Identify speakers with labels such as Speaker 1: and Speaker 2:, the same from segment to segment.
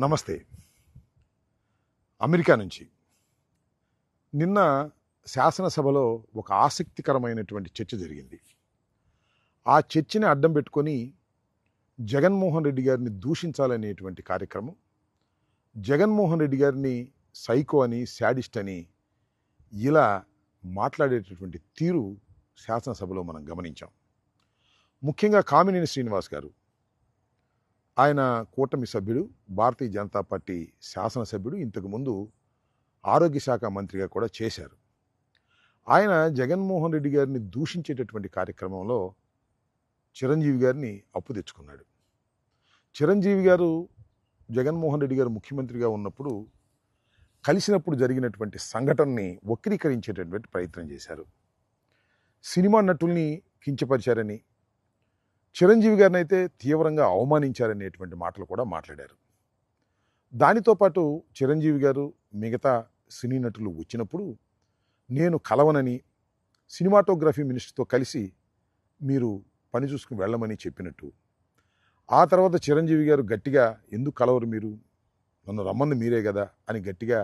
Speaker 1: నమస్తే. అమెరికా నుంచి. నిన్న శాసనసభలో ఒక ఆసక్తికరమైనటువంటి చర్చ జరిగింది. ఆ చర్చని అడ్డం పెట్టుకొని జగన్మోహన్ రెడ్డి గారిని దూషించాలనేటువంటి కార్యక్రమం జగన్మోహన్ రెడ్డి గారిని సైకో అని శాడిస్ట్ అని ఇలా మాట్లాడేటటువంటి తీరు శాసనసభలో మనం గమనించాం. ముఖ్యంగా కామినేని శ్రీనివాస్ గారు ఆయన కూటమి సభ్యుడు భారతీయ జనతా పార్టీ శాసనసభ్యుడు ఇంతకుముందు ఆరోగ్య శాఖ మంత్రిగా కూడా చేశారు. ఆయన జగన్మోహన్ రెడ్డి గారిని దూషించేటటువంటి కార్యక్రమంలో చిరంజీవి గారిని అప్పు తెచ్చుకున్నాడు. చిరంజీవి గారు జగన్మోహన్ రెడ్డి గారు ముఖ్యమంత్రిగా ఉన్నప్పుడు కలిసినప్పుడు జరిగినటువంటి సంఘటనని వక్రీకరించేటటువంటి ప్రయత్నం చేశారు. సినిమా నటుల్ని కించపరిచారని చిరంజీవి గారిని అయితే తీవ్రంగా అవమానించారనేటువంటి మాటలు కూడా మాట్లాడారు. దానితో పాటు చిరంజీవి గారు మిగతా సినీ నటులు వచ్చినప్పుడు నేను కలవనని సినిమాటోగ్రఫీ మినిస్టర్తో కలిసి మీరు పని చూసుకుని వెళ్ళమని చెప్పినట్టు. ఆ తర్వాత చిరంజీవి గారు గట్టిగా ఎందుకు కలవరు మీరు? నన్ను రమ్మంది మీరే కదా అని గట్టిగా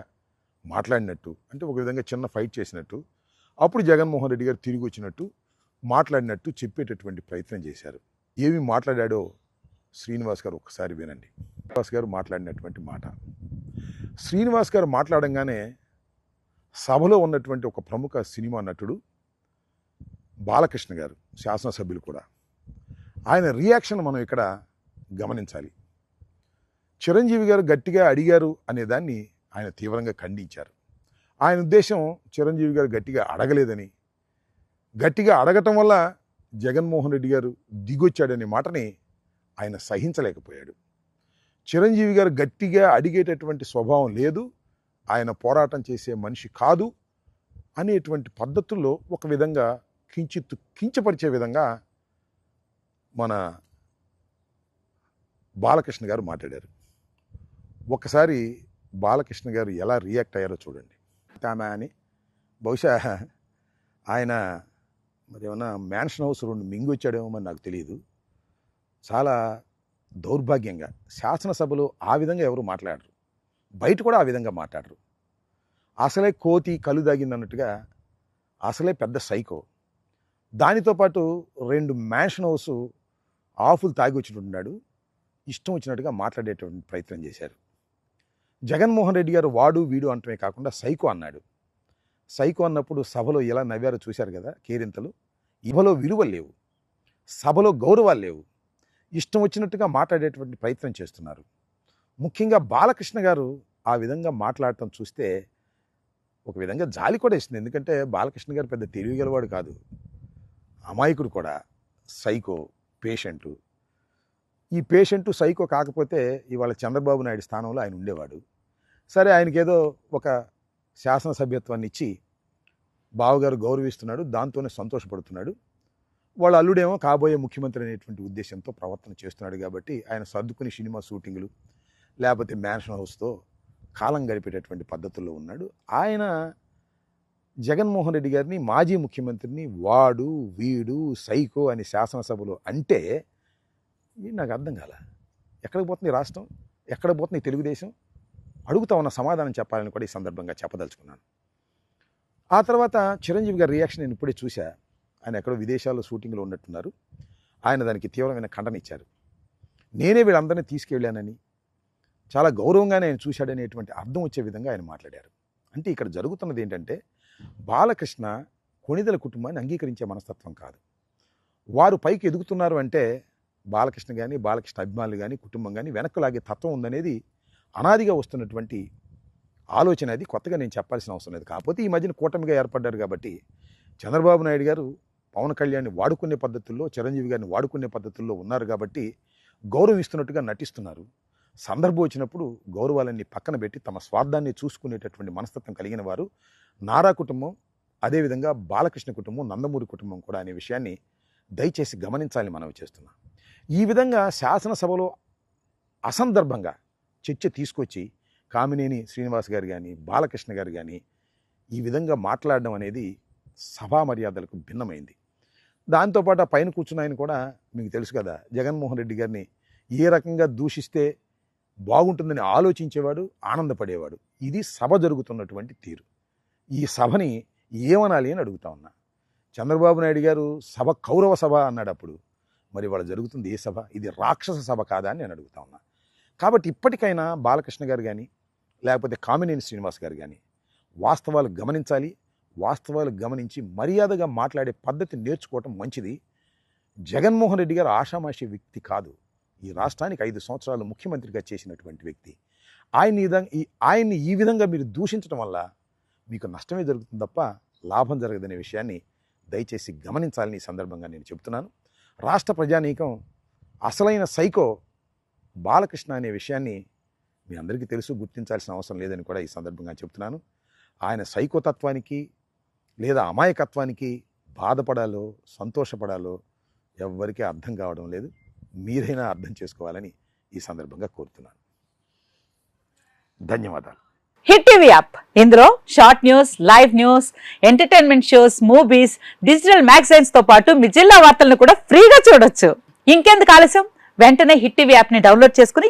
Speaker 1: మాట్లాడినట్టు అంటే ఒక విధంగా చిన్న ఫైట్ చేసినట్టు అప్పుడు జగన్మోహన్ రెడ్డి గారు తిరిగి వచ్చినట్టు మాట్లాడినట్టు చెప్పేటటువంటి ప్రయత్నం చేశారు. ఏమి మాట్లాడాడో శ్రీనివాస్ గారు ఒకసారి వినండి. శ్రీనివాస్ గారు మాట్లాడినటువంటి మాట. శ్రీనివాస్ గారు మాట్లాడంగానే సభలో ఉన్నటువంటి ఒక ప్రముఖ సినిమా నటుడు బాలకృష్ణ గారు శాసనసభ్యులు కూడా. ఆయన రియాక్షన్ మనం ఇక్కడ గమనించాలి. చిరంజీవి గారు గట్టిగా అడిగారు అనేదాన్ని ఆయన తీవ్రంగా ఖండించారు. ఆయన ఉద్దేశం చిరంజీవి గారు గట్టిగా అడగలేదని. గట్టిగా అడగటం వల్ల జగన్మోహన్ రెడ్డి గారు దిగొచ్చాడనే మాటని ఆయన సహించలేకపోయాడు. చిరంజీవి గారు గట్టిగా అడిగేటటువంటి స్వభావం లేదు ఆయన పోరాటం చేసే మనిషి కాదు అనేటువంటి పద్ధతుల్లో ఒక విధంగా కించిత్తు కించపరిచే విధంగా మన బాలకృష్ణ గారు మాట్లాడారు. ఒకసారి బాలకృష్ణ గారు ఎలా రియాక్ట్ అయ్యారో చూడండి. తామా అని బహుశా ఆయన మరి ఏమన్నా మ్యాన్షన్ హౌస్ రెండు మింగొచ్చాడేమో మరి నాకు తెలియదు. చాలా దౌర్భాగ్యంగా శాసనసభలో ఆ విధంగా ఎవరు మాట్లాడరు. బయట కూడా ఆ విధంగా మాట్లాడరు. అసలే కోతి కలు దాగింది అన్నట్టుగా అసలే పెద్ద సైకో. దానితో పాటు రెండు మ్యాన్షన్ హౌస్ ఆఫులు తాగి వచ్చినట్టున్నాడు. ఇష్టం వచ్చినట్టుగా మాట్లాడేటువంటి ప్రయత్నం చేశారు. జగన్మోహన్ రెడ్డి గారు వాడు వీడు అంటమే కాకుండా సైకో అన్నాడు. సైకో అన్నప్పుడు సభలో ఎలా నవ్వారో చూశారు కదా కేరింతలు. ఇవలో విలువలు లేవు. సభలో గౌరవాలు లేవు. ఇష్టం వచ్చినట్టుగా మాట్లాడేటువంటి ప్రయత్నం చేస్తున్నారు. ముఖ్యంగా బాలకృష్ణ గారు ఆ విధంగా మాట్లాడటం చూస్తే ఒక విధంగా జాలి కూడా ఇస్తుంది ఎందుకంటే బాలకృష్ణ గారు పెద్ద తెలివిగలవాడు కాదు. అమాయకుడు కూడా. Psycho patient. ఈ పేషెంటు సైకో కాకపోతే ఇవాళ చంద్రబాబు నాయుడు స్థానంలో ఆయన ఉండేవాడు. సరే ఆయనకి ఏదో ఒక శాసనసభ్యత్వాన్ని ఇచ్చి బావగారు గౌరవిస్తున్నాడు దాంతోనే సంతోషపడుతున్నాడు. వాళ్ళ అల్లుడేమో కాబోయే ముఖ్యమంత్రి అనేటువంటి ఉద్దేశంతో ప్రవర్తన చేస్తున్నాడు కాబట్టి ఆయన సర్దుకుని సినిమా షూటింగులు లేకపోతే మ్యాన్షన్ హౌస్తో కాలం గడిపేటటువంటి పద్ధతుల్లో ఉన్నాడు. ఆయన జగన్మోహన్ రెడ్డి గారిని మాజీ ముఖ్యమంత్రిని వాడు వీడు సైకో అని శాసనసభలో అంటే నాకు అర్థం కాల. ఎక్కడికి పోతుంది రాష్ట్రం? ఎక్కడ పోతుంది తెలుగుదేశం? అడుగుతా ఉన్న సమాధానం చెప్పాలని కూడా ఈ సందర్భంగా చెప్పదలుచుకున్నాను. ఆ తర్వాత చిరంజీవి గారి రియాక్షన్ నేను ఇప్పుడే చూశా. ఆయన ఎక్కడో విదేశాల్లో షూటింగ్లో ఉన్నట్టున్నారు. ఆయన దానికి తీవ్రమైన ఖండన ఇచ్చారు. నేనే వీళ్ళందరినీ తీసుకెళ్ళానని చాలా గౌరవంగానే ఆయన చూశాడనేటువంటి అర్థం వచ్చే విధంగా ఆయన మాట్లాడారు. అంటే ఇక్కడ జరుగుతున్నది ఏంటంటే బాలకృష్ణ కొణిదల కుటుంబాన్ని అంగీకరించే మనస్తత్వం కాదు. వారు పైకి ఎదుగుతున్నారు అంటే బాలకృష్ణ కానీ బాలకృష్ణ అభిమానులు కానీ కుటుంబం కానీ వెనక్కు లాగే తత్వం ఉందనేది అనాదిగా వస్తున్నటువంటి ఆలోచన అది కొత్తగా నేను చెప్పాల్సిన అవసరం లేదు. కాకపోతే ఈ మధ్యన కూటమిగా ఏర్పడ్డారు కాబట్టి చంద్రబాబు నాయుడు గారు పవన్ కళ్యాణ్ని వాడుకునే పద్ధతుల్లో చిరంజీవి గారిని వాడుకునే పద్ధతుల్లో ఉన్నారు కాబట్టి గౌరవిస్తున్నట్టుగా నటిస్తున్నారు. సందర్భం వచ్చినప్పుడు గౌరవాలన్నీ పక్కన పెట్టి తమ స్వార్థాన్ని చూసుకునేటటువంటి మనస్తత్వం కలిగిన వారు నారా కుటుంబం అదేవిధంగా బాలకృష్ణ కుటుంబం నందమూరి కుటుంబం కూడా అనే విషయాన్ని దయచేసి గమనించాలని మనవి చేస్తున్నాం. ఈ విధంగా శాసనసభలో అసందర్భంగా చర్చ తీసుకొచ్చి కామినేని శ్రీనివాస్ గారు కానీ బాలకృష్ణ గారు కానీ ఈ విధంగా మాట్లాడడం అనేది సభా మర్యాదలకు భిన్నమైంది. దాంతోపాటు ఆ పైన కూర్చున్న ఆయన కూడా మీకు తెలుసు కదా జగన్మోహన్ రెడ్డి గారిని ఏ రకంగా దూషిస్తే బాగుంటుందని ఆలోచించేవాడు ఆనందపడేవాడు. ఇది సభ జరుగుతున్నటువంటి తీరు. ఈ సభని ఏమనాలి అని అడుగుతా ఉన్నా. చంద్రబాబు నాయుడు గారు సభ కౌరవ సభ అన్నాడు అప్పుడు. మరి వాళ్ళ జరుగుతుంది ఏ సభ? ఇది రాక్షస సభ కాదా అని నేను అడుగుతా ఉన్నా. కాబట్టి ఇప్పటికైనా బాలకృష్ణ గారు కానీ లేకపోతే కామినేని శ్రీనివాస్ గారు కానీ వాస్తవాలు గమనించాలి వాస్తవాలు గమనించి మర్యాదగా మాట్లాడే పద్ధతి నేర్చుకోవటం మంచిది. జగన్మోహన్ రెడ్డి గారు ఆషామాషి వ్యక్తి కాదు. ఈ రాష్ట్రానికి ఐదు సంవత్సరాలు ముఖ్యమంత్రిగా చేసినటువంటి వ్యక్తి. ఆయన ఈ విధంగా ఈ ఆయన్ని ఈ విధంగా మీరు దూషించడం వల్ల మీకు నష్టమే జరుగుతుంది తప్ప లాభం జరగదనే విషయాన్ని దయచేసి గమనించాలని ఈ సందర్భంగా నేను చెబుతున్నాను. రాష్ట్ర ప్రజానీకం అసలైన సైకో బాలకృష్ణ అనే విషయాన్ని మీ అందరికీ తెలుసు గుర్తించాల్సిన అవసరం లేదని కూడా ఈ సందర్భంగా చెప్తున్నాను. ఆయన సైకోతత్వానికి లేదా అమాయకత్వానికి బాధపడాలో సంతోషపడాలో ఎవ్వరికీ అర్థం కావడం లేదు. మీరైనా అర్థం చేసుకోవాలని ఈ సందర్భంగా కోరుతున్నాను. ధన్యవాదాలు.
Speaker 2: Hit TV app. ఇందులో short news live news entertainment shows movies digital మ్యాగజైన్స్తో పాటు మీ జిల్లా వార్తలను కూడా ఫ్రీగా చూడొచ్చు. ఇంకెందుకు ఆలస్యం? వెంటనే హిట్ టీవీ యాప్ని డౌన్లోడ్ చేసుకుని